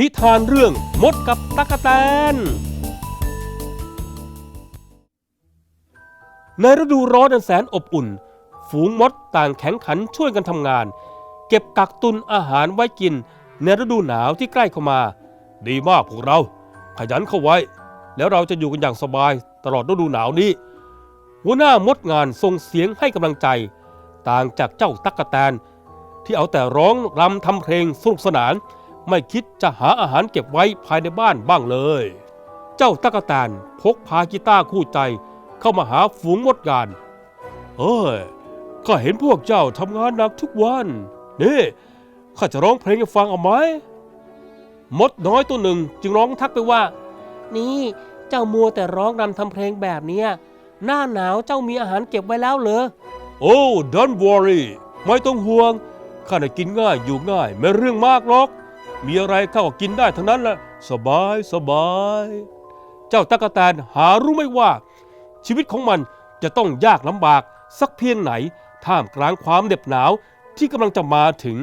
นิทานเรื่องมดกับตั๊กแตน ในฤดูร้อนอันแสนอบอุ่น ฝูงมดต่างแข่งขันช่วยกันทำงาน เก็บกักตุนอาหารไว้กิน ในฤดูหนาวที่ใกล้เข้ามา ดีมากพวกเรา ขยันเข้าไว้ แล้วเราจะอยู่กันอย่างสบายตลอดฤดูหนาวนี้ หัวหน้ามดงานส่งเสียงให้กำลังใจ ต่างจากเจ้าตั๊กแตน ที่เอาแต่ร้องรำทำเพลงสนุกสนาน ไม่คิดจะหาอาหารเก็บไว้ภายในบ้านบ้างเลย เจ้าตั๊กแตนพกพากีตาร์คู่ใจเข้ามาหาฝูงมดงานเอ้ยข้าเห็นพวกเจ้าทำงานหนักทุกวันนี่ข้าจะร้องเพลงให้ฟังเอาไหมมดน้อยตัวหนึ่งจึงร้องทักไปว่า นี่เจ้ามัวแต่ร้องรำทำเพลงแบบเนี้ยหน้าหนาวเจ้ามีอาหารเก็บไว้แล้วเหรอ โอ้ don't worry ไม่ต้องห่วง ข้าน่ะกินง่ายอยู่ง่ายไม่เรื่องมากหรอก มีอะไรข้าก็กินได้ทั้งนั้นแหละสบายสบาย เจ้าตะกะแตนหารู้ไหมว่า ชีวิตของมันจะต้องยากลำบากสักเพียงไหน ท่ามกลางความเหน็บหนาวที่กำลังจะมาถึง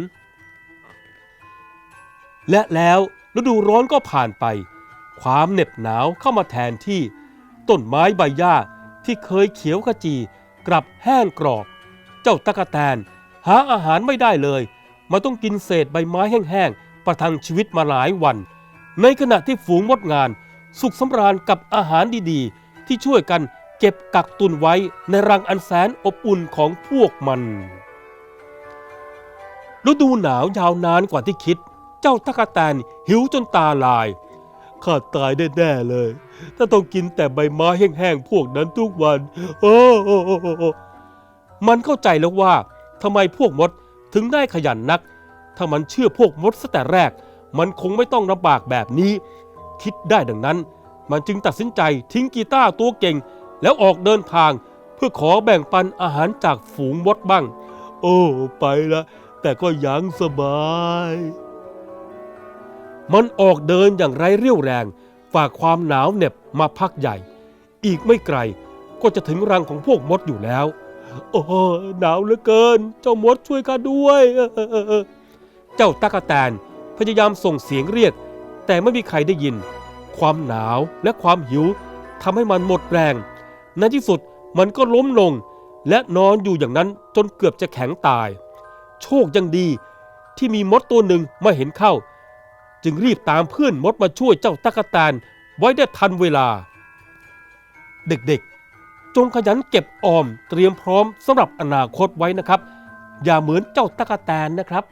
และแล้วฤดูร้อนก็ผ่านไป ความเหน็บหนาวเข้ามาแทนที่ ต้นไม้ใบหญ้าที่เคยเขียวขจีกลับแห้งกรอบ เจ้าตะกะแตนหาอาหารไม่ได้เลย มันต้องกินเศษใบไม้แห้งๆ ประทังชีวิตมาหลายวัน ในขณะที่ฝูงมดงาน สุขสำราญกับอาหารดีๆ ที่ช่วยกันเก็บกักตุนไว้ในรังอันแสนอบอุ่นของพวกมันฤดูหนาวยาวนานกว่าที่คิด เจ้าตะกะแตนหิวจนตาลาย ข้าตายแน่ๆเลย ถ้าต้องกินแต่ใบไม้แห้งๆพวกนั้นทุกวัน โอ้โอโอ้มันเข้าใจแล้วว่าทำไมพวกมดถึงได้ขยันนัก ถ้ามันเชื่อพวกมดซะแต่แรก มันคงไม่ต้องลำบากแบบนี้ คิดได้ดังนั้น มันจึงตัดสินใจทิ้งกีตาร์ตัวเก่ง แล้วออกเดินทาง เพื่อขอแบ่งปันอาหารจากฝูงมดบ้าง โอ้ไปละแต่ก็ยังสบาย มันออกเดินอย่างไร้เรี่ยวแรงฝ่าความหนาวเหน็บมาพักใหญ่ อีกไม่ไกลก็จะถึงรังของพวกมดอยู่แล้ว โอ้หนาวเหลือเกิน เจ้ามดช่วยข้าด้วย เจ้าตะกะแตนพยายามส่งเสียงเรียก แต่ไม่มีใครได้ยิน ความหนาวและความหิวทำให้มันหมดแรง ในที่สุดมันก็ล้มลง และนอนอยู่อย่างนั้นจนเกือบจะแข็งตาย โชคยังดีที่มีมดตัวหนึ่งมาเห็นเข้า จึงรีบตามเพื่อนมดมาช่วยเจ้าตะกะแตนไว้ได้ทันเวลา เด็กๆ จงขยันเก็บออมเตรียมพร้อมสำหรับอนาคตไว้นะครับ อย่าเหมือนเจ้าตะกะแตนนะครับ